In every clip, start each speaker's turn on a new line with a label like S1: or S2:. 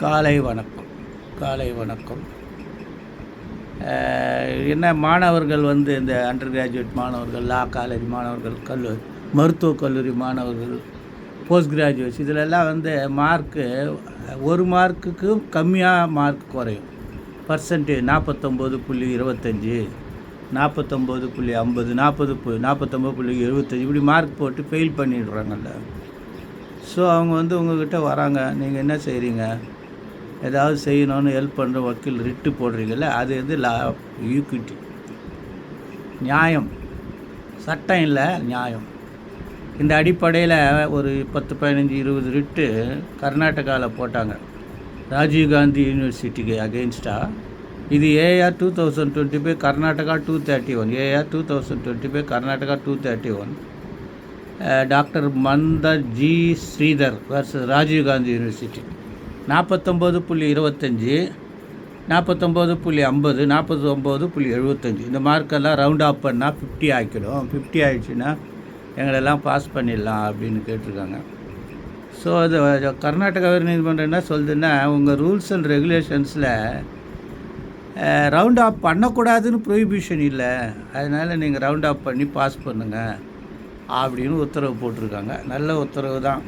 S1: காலை வணக்கம். காலை வணக்கம். என்ன மாணவர்கள் வந்து இந்த அண்டர் கிராஜுவேட் மாணவர்கள் லா காலேஜ் மாணவர்கள் கல்லூரி மருத்துவக் கல்லூரி மாணவர்கள் போஸ்ட் கிராஜுவேட்ஸ் இதிலெல்லாம் வந்து மார்க்கு ஒரு மார்க்குக்கும் கம்மியாக மார்க் குறையும். பர்சன்டேஜ் நாற்பத்தொம்போது புள்ளி இருபத்தஞ்சி நாற்பத்தொம்போது புள்ளி ஐம்பது நாற்பது பு நாற்பத்தொம்போது புள்ளி எழுபத்தஞ்சி இப்படி மார்க் போட்டு ஃபெயில் பண்ணிடுறாங்கல்ல. ஸோ அவங்க வந்து உங்கள்கிட்ட வராங்க. நீங்கள் என்ன செய்கிறீங்க ஏதாவது செய்யணும்னு ஹெல்ப் பண்ணுற வக்கீல் ரிட்டு போடுறீங்கள அது வந்து லா ஈக்விட்டி நியாயம். சட்டம் இல்லை நியாயம். இந்த அடிப்படையில் ஒரு பத்து பதினஞ்சு இருபது ரிட்டு கர்நாடகாவில் போட்டாங்க. ராஜீவ்காந்தி யூனிவர்சிட்டிக்கு அகெயின்ஸ்டாக இது AR two thousand twenty five Karnataka two thirty one AR two thousand twenty five Karnataka two thirty one doctor Mantha ji Sridhar versus Rajiv Gandhi university நாற்பத்தொம்போது புள்ளி இருபத்தஞ்சி நாற்பத்தொம்போது புள்ளி ஐம்பது நாற்பத்தி ஒம்பது புள்ளி எழுபத்தஞ்சி. இந்த மார்க்கெல்லாம் ரவுண்ட் ஆஃப் பண்ணால் ஃபிஃப்டி ஆக்கிடும் ஃபிஃப்டி ஆகிடுச்சுன்னா எங்களெல்லாம் பாஸ் பண்ணிடலாம் அப்படின்னு கேட்டிருக்காங்க. ஸோ அது கர்நாடகா உயர் நீதிமன்றம் என்ன சொல்லுதுன்னா உங்கள் ரூல்ஸ் அண்ட் ரெகுலேஷன்ஸில் ரவுண்ட் ஆஃப் பண்ணக்கூடாதுன்னு ப்ரொஹிபிஷன் இல்லை. அதனால் நீங்கள் ரவுண்ட் ஆஃப் பண்ணி பாஸ் பண்ணுங்கள் அப்படின்னு உத்தரவு போட்டிருக்காங்க. நல்ல உத்தரவு தான்.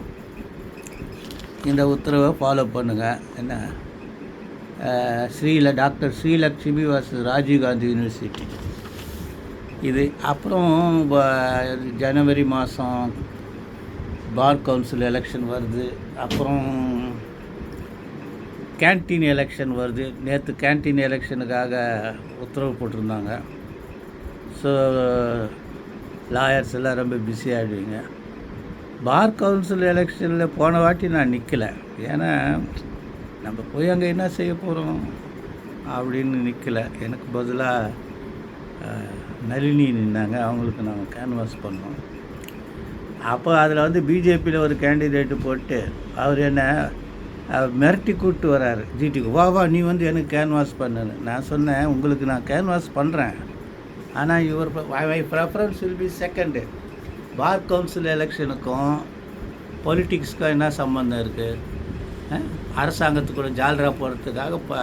S1: இந்த உத்தரவை ஃபாலோ பண்ணுங்கள் என்ன? ஸ்ரீல டாக்டர் ஸ்ரீலக்ஷ்மி வாசு ராஜீவ்காந்தி யூனிவர்சிட்டி இது அப்புறம் ஜனவரி மாதம் பார் கவுன்சில் எலெக்ஷன் வருது. அப்புறம் கேன்டீன் எலெக்ஷன் வருது. நேற்று கேன்டீன் எலெக்ஷனுக்காக உத்தரவு போட்டிருந்தாங்க. ஸோ லாயர்ஸ் எல்லாம் ரொம்ப பிஸி ஆகிடுவீங்க பார் கவுன்சில் எலெக்ஷனில் போன வாட்டி நான் நிற்கலை ஏன்னா நம்ம போய் அங்கே என்ன செய்ய போகிறோம் அப்படின்னு நிற்கலை எனக்கு பதிலாக நளினி நின்னாங்க. அவங்களுக்கு நாங்கள் கேன்வாஸ் பண்ணோம். அப்போ அதில் வந்து பிஜேபியில் ஒரு கேண்டிடேட்டு போட்டு அவர் என்ன மிரட்டி கூப்பிட்டு வராரு. ஜிடிக்கு வா வா நீ வந்து எனக்கு கேன்வாஸ் பண்ணுன்னு. நான் சொன்னேன் உங்களுக்கு நான் கேன்வாஸ் பண்ணுறேன் ஆனால் your my preference will be second bar council எலெக்ஷனுக்கும் பொலிட்டிக்ஸ்க்கும் என்ன சம்மந்தம் இருக்குது அரசாங்கத்துக்கூட ஜால்ரா போகிறதுக்காக ப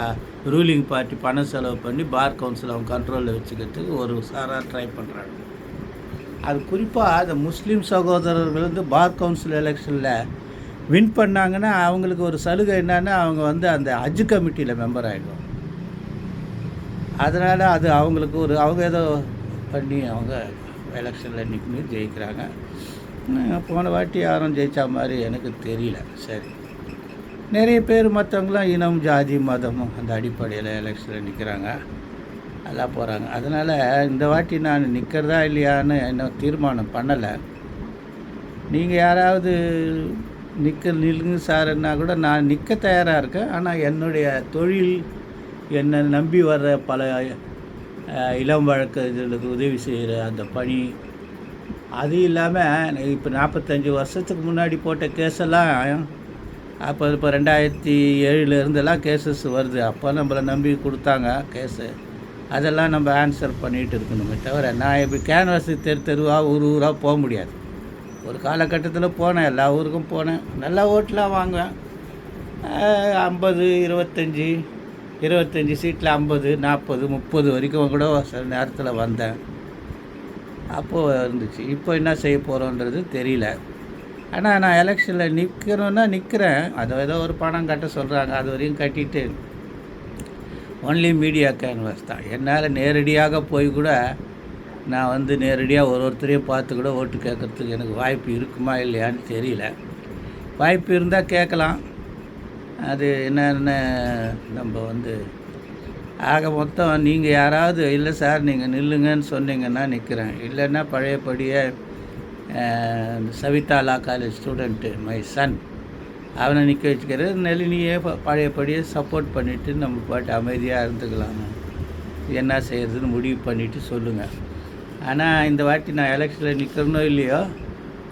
S1: ரூலிங் பார்ட்டி பணம் செலவு பண்ணி பார் கவுன்சில் அவங்க கண்ட்ரோலில் வச்சுக்கிறதுக்கு ஒரு சாராக ட்ரை பண்ணுறாங்க அது குறிப்பாக அந்த முஸ்லீம் சகோதரர்கள் வந்து பார் கவுன்சில் எலெக்ஷனில் வின் பண்ணாங்கன்னா அவங்களுக்கு ஒரு சலுகை என்னன்னா அவங்க வந்து அந்த ஹஜ் கமிட்டியில் மெம்பர் ஆகிடும் அதனால் அது அவங்களுக்கு ஒரு அவங்க ஏதோ பண்ணி அவங்க எலெக்ஷனில் நிற்கி ஜெயிக்கிறாங்க. போன வாட்டி யாரும் ஜெயித்தா மாதிரி எனக்கு தெரியல. சரி. நிறைய பேர் மற்றவங்களாம் இனம் ஜாதி மதம் அந்த அடிப்படையில் எலெக்ஷனில் நிற்கிறாங்க எல்லாம் போகிறாங்க அதனால் இந்த வாட்டி நான் நிற்கிறதா இல்லையான்னு இன்னும் தீர்மானம் பண்ணலை. நீங்கள் யாராவது நிற்க நில்லுங்க சாருன்னா கூட நான் நிற்க தயாராக இருக்கேன். ஆனால் என்னுடைய தொழில் என்னை நம்பி வர்ற பல இளம் வழக்கறிஞர்களுக்கு உதவி செய்கிற அந்த பணி அது இல்லாமல் இப்போ நாற்பத்தஞ்சு வருஷத்துக்கு முன்னாடி போட்ட கேஸெல்லாம் அப்போ இப்போ ரெண்டாயிரத்தி ஏழுலேருந்தெல்லாம் கேசஸ் வருது. அப்போ நம்மளை நம்பி கொடுத்தாங்க கேஸு. அதெல்லாம் நம்ம ஆன்சர் பண்ணிகிட்டு இருக்கணுமே தவிர நான் இப்போ கேன்வாஸ் தெரு தெருவாக ஊர் ஊராக போக முடியாது. ஒரு காலகட்டத்தில் போனேன் எல்லா ஊருக்கும் போனேன். நல்லா ஓட்டெலாம் வாங்குவேன். ஐம்பது இருபத்தஞ்சி இருபத்தஞ்சி சீட்டில் ஐம்பது நாற்பது முப்பது வரைக்கும் கூட சில நேரத்தில் வந்தேன். அப்போது இருந்துச்சு. இப்போ என்ன செய்ய போகிறோன்றது தெரியல. ஆனால் நான் எலெக்ஷனில் நிற்கிறோன்னா நிற்கிறேன் அதை ஏதோ ஒரு பணம் கட்ட சொல்கிறாங்க அது வரையும் கட்டிட்டு ஒன்லி மீடியா கேன்வாஸ் தான். என்னால் நேரடியாக போய் கூட நான் வந்து நேரடியாக ஒரு ஒருத்தரையும் பார்த்து கூட ஓட்டு கேட்கறதுக்கு எனக்கு வாய்ப்பு இருக்குமா இல்லையான்னு தெரியல. வாய்ப்பு இருந்தால் கேட்கலாம். அது என்னென்ன நம்ம வந்து ஆக மொத்தம் நீங்கள் யாராவது இல்லை சார் நீங்கள் நில்லுங்கன்னு சொன்னீங்கன்னா நிற்கிறேன் இல்லைன்னா பழையபடியே சவிதாலா இந்த Saveetha law college student my son அவனை நிற்க வச்சுக்கிறது நளினியே பழையபடியே சப்போர்ட் பண்ணிவிட்டு நம்ம பாட்டு அமைதியாக இருந்துக்கலாம்? என்ன செய்கிறதுன்னு முடிவு பண்ணிவிட்டு சொல்லுங்கள் ஆனால் இந்த வாட்டி நான் எலெக்ஷனில் நிற்கிறனோ இல்லையோ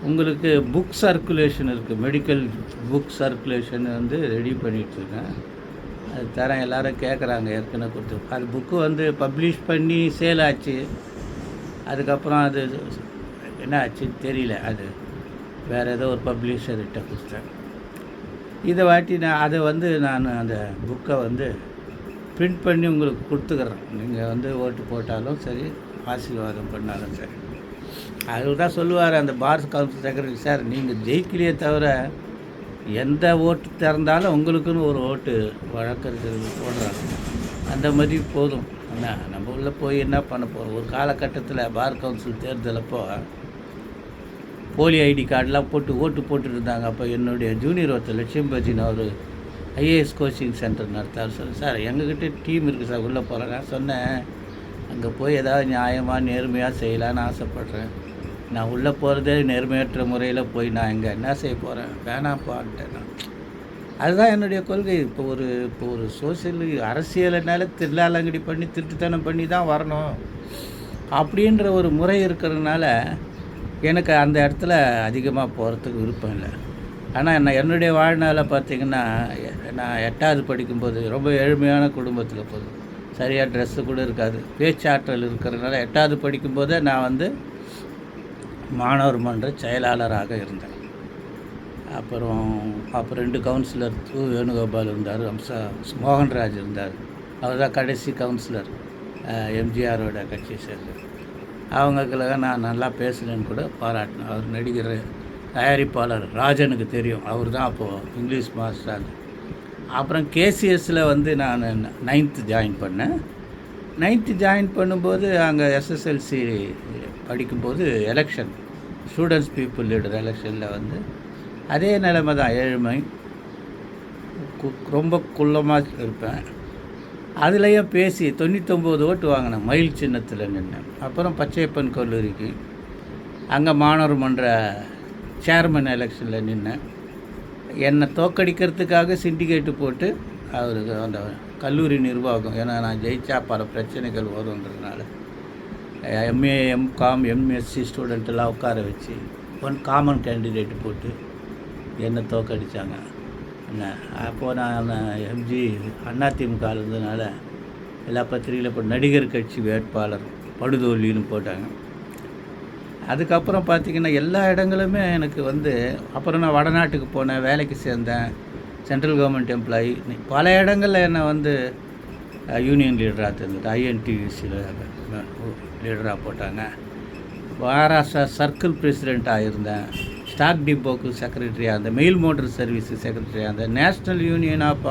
S1: உங்களுக்கு புக் சர்க்குலேஷன் இருக்குது மெடிக்கல் புக் சர்க்குலேஷன் வந்து ரெடி பண்ணிகிட்ருக்கேன் அது தரேன். எல்லோரும் கேட்குறாங்க ஏற்கனவே கொடுத்து அது புக்கு வந்து பப்ளிஷ் பண்ணி சேல் ஆச்சு. அதுக்கப்புறம் அது என்ன ஆச்சுன்னு தெரியல. அது வேறு ஏதோ ஒரு பப்ளிஷர்கிட்ட கொடுத்தேன். இதை வாட்டி நான் அதை வந்து நான் அந்த புக்கை வந்து பிரிண்ட் பண்ணி உங்களுக்கு கொடுத்துக்கிறேன். நீங்கள் வந்து ஓட்டு போட்டாலும் சரி ஆசீர்வாதம் பண்ணாலும் சரி. அவர் தான் சொல்லுவார் அந்த பாரஸ் கவுன்சில் செக்ரட்டரி சார் நீங்கள் ஜெயிக்கலையே தவிர எந்த ஓட்டு திறந்தாலும் உங்களுக்குன்னு ஒரு ஓட்டு வழக்கறிஞர்கள் போடுறாங்க. அந்த மாதிரி போதும். என்ன நம்ம உள்ளே போய் என்ன பண்ண போகிறோம் ஒரு காலகட்டத்தில் பார் கவுன்சில் தேர்தலப்போ போலி ஐடி கார்டெலாம் போட்டு ஓட்டு போட்டுட்டு இருந்தாங்க அப்போ என்னுடைய ஜூனியர் ஒருத்தர் லட்சுமி பஜின் அவர் ஐஏஎஸ் கோச்சிங் சென்டர் நடத்தார். சார் சார் எங்ககிட்ட டீம் இருக்குது சார் உள்ளே போகிறேன் நான் சொன்னேன் அங்கே போய் ஏதாவது நியாயமாக நேர்மையாக செய்யலான்னு ஆசைப்பட்றேன். நான் உள்ளே போகிறதே நேர்மையற்ற முறையில் போய் நான் இங்கே என்ன செய்ய போகிறேன்? வேணாப்பான்ட்டேன் நான். அதுதான் என்னுடைய கொள்கை. இப்போ ஒரு இப்போ ஒரு சோசியல் அரசியல்னால திருளாலங்கடி பண்ணி திருட்டுத்தனம் பண்ணி தான் வரணும். அப்படின்ற ஒரு முறை இருக்கிறதுனால எனக்கு அந்த இடத்துல அதிகமாக போகிறதுக்கு விருப்பம் இல்லை. ஆனால் நான் என்னுடைய வாழ்நாளில் பார்த்திங்கன்னா நான் எட்டாவது படிக்கும்போது ரொம்ப ஏழ்மையான குடும்பத்தில் போதும் சரியாக ட்ரெஸ்ஸு கூட இருக்காது. பேச்சாற்றல் இருக்கிறதுனால எட்டாவது படிக்கும்போதே நான் வந்து மாணவர் மன்ற செயலாளராக இருந்தேன். அப்புறம் அப்புறம் ரெண்டு கவுன்சிலர் து வேணுகோபால் இருந்தார் அம்சா மோகன்ராஜ் இருந்தார். அவர் தான் கடைசி கவுன்சிலர் எம்ஜிஆரோட கட்சியை சேர்ந்தது அவங்களுக்காக நான் நல்லா பேசுகிறேன்னு கூட பாராட்டினேன். அவர் நடிகர் தயாரிப்பாளர் ராஜனுக்கு தெரியும். அவர் தான் அப்போது இங்கிலீஷ் மாஸ்டர். அப்புறம் கேசிஎஸ்சில் வந்து நான் நைன்த்து ஜாயின் பண்ணேன். நைன்த்து ஜாயின் பண்ணும்போது அங்கே எஸ்எஸ்எல்சி படிக்கும்போது எலெக்ஷன் ஸ்டூடெண்ட்ஸ் பீப்புள் லீடர் எலெக்ஷனில் வந்து அதே நிலைமை தான். ஏழ்மை. கு- ரொம்ப குள்ளமாக இருப்பேன். அதுலேயும் பேசி தொண்ணூத்தொம்பது ஓட்டு வாங்கினேன். மயில் சின்னத்தில் நின்னேன் அப்புறம் பச்சையப்பன் கல்லூரிக்கு. அங்கே மாணவர் மன்ற சேர்மன் எலெக்ஷனில் நின்னேன் என்னை தோக்கடிக்கிறதுக்காக சிண்டிகேட்டு போட்டு அவருக்கு அந்த கல்லூரி நிர்வாகம். ஏன்னா நான் ஜெயிச்சா பல பிரச்சனைகள் வருங்கிறதுனால எம்ஏ எம்காம் எம்எஸ்சி ஸ்டூடெண்ட்டெல்லாம் உட்கார வச்சு ஒன் காமன் கேண்டிடேட் போட்டு என்னை தோக்கடித்தாங்க என்ன? அப்போது நான் எம்ஜி அதிமுக இருந்ததுனால எல்லா பத்திரிகையில் இப்போ நடிகர் கட்சி வேட்பாளர் படுதோல்வின்னு போட்டாங்க. அதுக்கப்புறம் பார்த்திங்கன்னா எல்லா இடங்களுமே எனக்கு வந்து அப்புறம் நான் வடநாட்டுக்கு போனேன் வேலைக்கு சேர்ந்தேன் சென்ட்ரல் கவர்மெண்ட் எம்ப்ளாயி பல இடங்களில் என்னை வந்து யூனியன் லீடராக தெரிஞ்சது ஐஎன்டியூசியில் லீடராக போட்டாங்க. மகாராஷ்டிரா சர்க்கிள் பிரசிடெண்ட்டாக இருந்தேன். ஸ்டாக் டிப்போக்கு செக்ரட்டரியாக இருந்தேன். மெயில் மோட்டர் சர்வீஸு செக்ரட்டரியாக இருந்தேன். National union of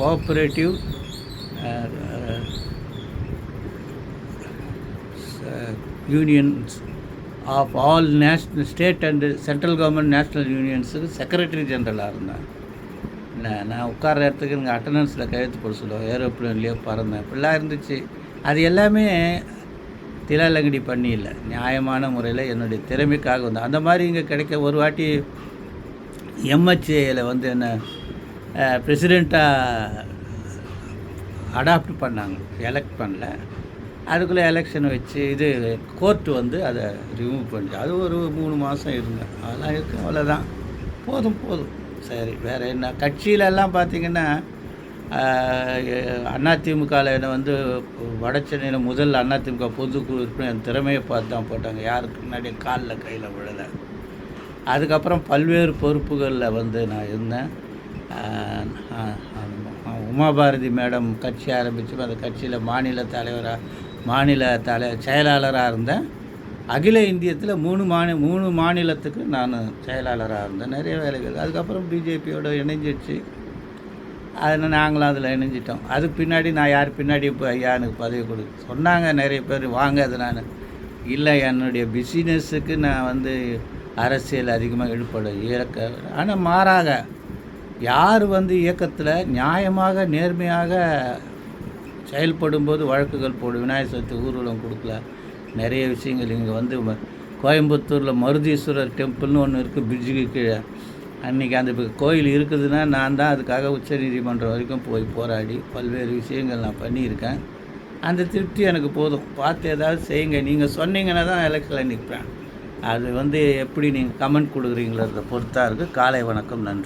S1: cooperative unions of all national state and central government national யூனியன்ஸுக்கு secretary ஜென்ரலாக இருந்தேன். நான் நான் உட்கார இடத்துக்கு இங்கே அட்டண்டன்ஸில் கையெழுத்து போட சொல்லுவோம் ஏரோப்ளேன்லேயே பறந்தேன் இப்படிலாம் இருந்துச்சு. அது எல்லாமே திலாலங்கடி பண்ணி இல்லை. நியாயமான முறையில் என்னுடைய திறமைக்காக வந்தேன் அந்த மாதிரி இங்கே கிடைக்க ஒரு வாட்டி எம்ஹெச்ஏயில் வந்து என்ன பிரசிடெண்ட்டாக அடாப்ட் பண்ணாங்க. எலெக்ட் பண்ணல. அதுக்குள்ளே எலெக்ஷன் வச்சு இது கோர்ட்டு வந்து அதை ரிமூவ் பண்ணிட்டு அது ஒரு மூணு மாதம் இருந்தேன் அதெல்லாம் இருக்கு அவ்வளோதான் போதும் போதும். சரி வேறு என்ன? கட்சியிலெல்லாம் பார்த்தீங்கன்னா அதிமுகவில் என்னை வந்து வட சென்னையில் முதல் அதிமுக பொதுக்குழு உறுப்பினர் என் திறமையை பார்த்து தான் போட்டாங்க. யாருக்கு முன்னாடி காலில் கையில் விழலை. அதுக்கப்புறம் பல்வேறு பொறுப்புகளில் வந்து நான் இருந்தேன். உமாபாரதி மேடம் கட்சி ஆரம்பித்து அந்த கட்சியில் மாநில தலைவராக மாநில தலை செயலாளராக இருந்தேன். அகில இந்தியத்தில் மூணு மாநி மூணு மாநிலத்துக்கு நான் செயலாளராக இருந்தேன். நிறைய வேலைகள். அதுக்கப்புறம் பிஜேபியோட இணைஞ்சிடுச்சு. அதில் நாங்களும் அதில் இணைஞ்சிட்டோம். அதுக்கு பின்னாடி நான் யார் பின்னாடி இப்போ ஐயா எனக்கு பதவி கொடு சொன்னாங்க நிறைய பேர் வாங்க அது நான். இல்லை என்னுடைய பிசினஸுக்கு நான் வந்து அரசியல் அதிகமாக ஈடுபட இயக்க ஆனால் மாறாக யார் வந்து இயக்கத்தில் நியாயமாக நேர்மையாக செயல்படும்போது வழக்குகள் போடு விநாயகர் சதுர்த்தி ஊர்வலம் கொடுக்கல நிறைய விஷயங்கள் இங்கே வந்து கோயம்புத்தூரில் மருதீஸ்வரர் டெம்பிள்னு ஒன்று இருக்குது பிரிட்ஜுக்கு கீழே. அன்றைக்கி அந்த கோயில் இருக்குதுன்னா நான் தான் அதுக்காக உச்சநீதிமன்றம் வரைக்கும் போய் போராடி பல்வேறு விஷயங்கள் நான் பண்ணியிருக்கேன். அந்த திருப்தி எனக்கு போதும். பார்த்து ஏதாவது செய்யுங்க. நீங்கள் சொன்னீங்கன்னா தான் எலெக்ஷனில் நிற்பேன். அது வந்து எப்படி நீங்கள் கமெண்ட் கொடுக்குறீங்களோ பொறுத்தாக இருக்குது காலை வணக்கம். நன்றி.